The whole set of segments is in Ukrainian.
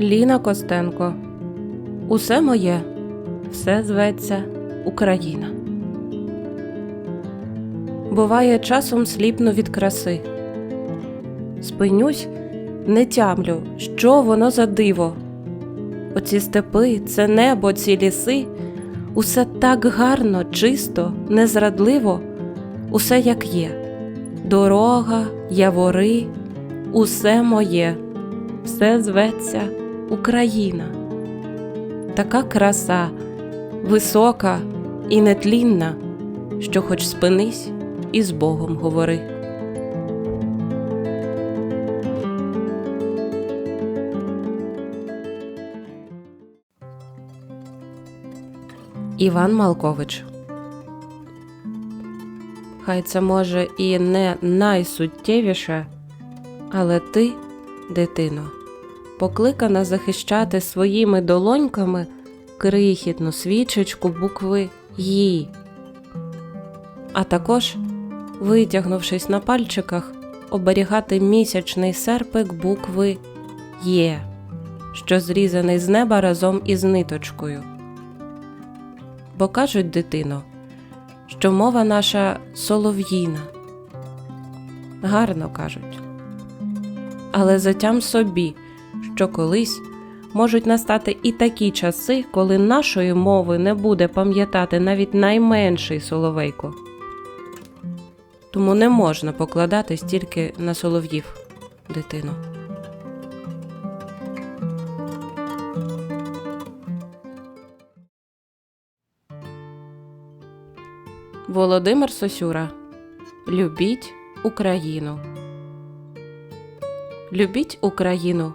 Ліна Костенко. Усе моє, все зветься Україна. Буває, часом сліпну від краси. Спинюсь, не тямлю, що воно за диво. Оці степи, це небо, ці ліси, усе так гарно, чисто, незрадливо, усе як є. Дорога, явори, усе моє, все зветься Україна. Така краса, висока і нетлінна, що хоч спинись і з Богом говори. Іван Малкович. Хай це може і не найсуттєвіше, але ти, дитино, покликана захищати своїми долоньками крихітну свічечку букви «Ї», а також, витягнувшись на пальчиках, оберігати місячний серпик букви Є, що зрізаний з неба разом із ниточкою. Бо кажуть, дитино, що мова наша солов'їна. Гарно кажуть. Але затям собі, що колись можуть настати і такі часи, коли нашої мови не буде пам'ятати навіть найменший соловейко. Тому не можна покладатись тільки на солов'їв, дитино. Володимир Сосюра. Любіть Україну. Любіть Україну,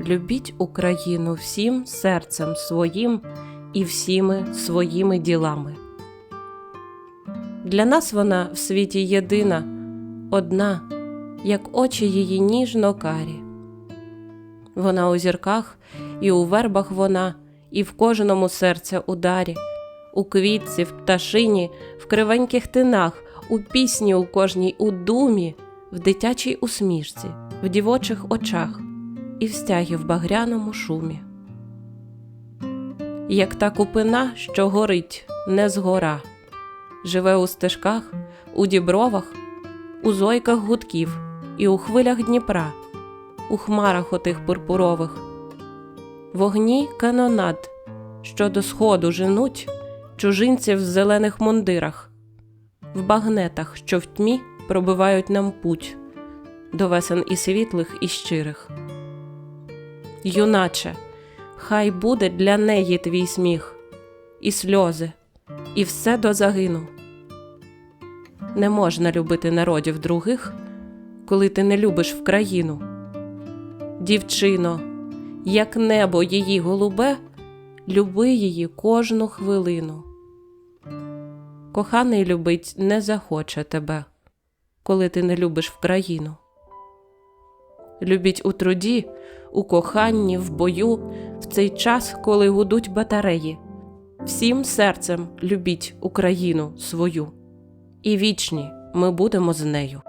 Любіть Україну всім серцем своїм і всіми своїми ділами. Для нас вона в світі єдина, одна, як очі її ніжно карі. Вона у зірках і у вербах вона, і в кожному серця ударі, у квітці, в пташині, в кривеньких тинах, у пісні у кожній у думі, в дитячій усмішці, в дівочих очах і в стягі в багряному шумі. Як та купина, що горить, не згора, живе у стежках, у дібровах, у зойках гудків і у хвилях Дніпра, у хмарах отих пурпурових, вогні канонад, що до сходу женуть чужинців в зелених мундирах, в багнетах, що в тьмі пробивають нам путь до весен і світлих, і щирих. Юначе, хай буде для неї твій сміх, і сльози, і все до загину. Не можна любити народів других, коли ти не любиш в країну. Дівчино, як небо її голубе, люби її кожну хвилину. Коханий любить не захоче тебе, коли ти не любиш в країну. Любіть у труді, у коханні, в бою, в цей час, коли гудуть батареї. Всім серцем любіть Україну свою, і вічні ми будемо з нею.